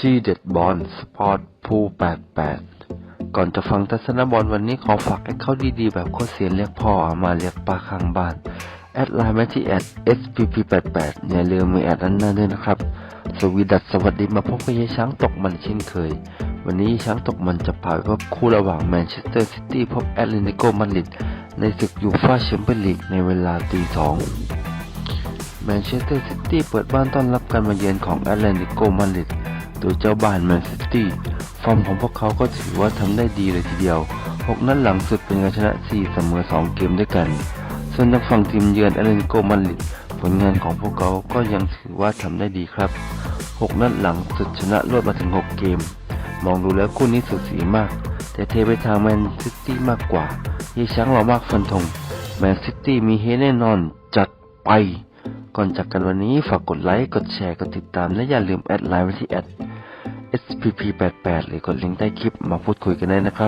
ที่เด็ดบอลสปอร์ตภู88 ก่อนจะฟังทัศนบอลวันนี้ขอฝากให้เขาดีๆ แบบโคชเสียนเรียกพ่อมาเรียกป้าข้างบ้าน แอดไลน์มาที่แอด spp88 อย่าลืมมีแอดอันหน้าด้วยนะครับ สวีดัสสวัสดีมาพบกับยายช้างตกมันเช่นเคย วันนี้ช้างตกมันจะพาไปพบคู่ระหว่างแมนเชสเตอร์ซิตี้พบแอตเลติโกมาดริดในศึกยูฟ่าแชมเปี้ยนลีกในเวลาตีสองแมนเชสเตอร์ซิตี้เปิดบ้านต้อนรับการมาเยือนของแอตเลติโกมาดริด โดยเจ้าบ้านแมนซิตี้ฟอร์มของพวกเขาก็ถือว่าทำได้ดีเลยทีเดียว 6 นัดหลังสุดเป็นการชนะ 4 เสมอ 2 เกมด้วยกัน ส่วนทางฝั่งทีมเยือนแอตเลติโกมาดริดผลงานของพวกเขาก็ยังถือว่าทำได้ดีครับ 6 นัดหลังสุดชนะรวดมาถึง 6 เกม มองดูแล้วคู่นี้สุดสีมาก แต่เทไปทางแมนซิตี้มากกว่าเยช้างเรามากฟันธงแมนซิตี้มีเฮแน่นอนจัดไป ก่อนจากกันวันนี้ฝากกดไลค์ กดแชร์ กดติดตาม และอย่าลืมแอดไลน์ไว้ที่แอด spp88 หรือกดลิงก์ใต้คลิปมาพูดคุยกันได้นะครับ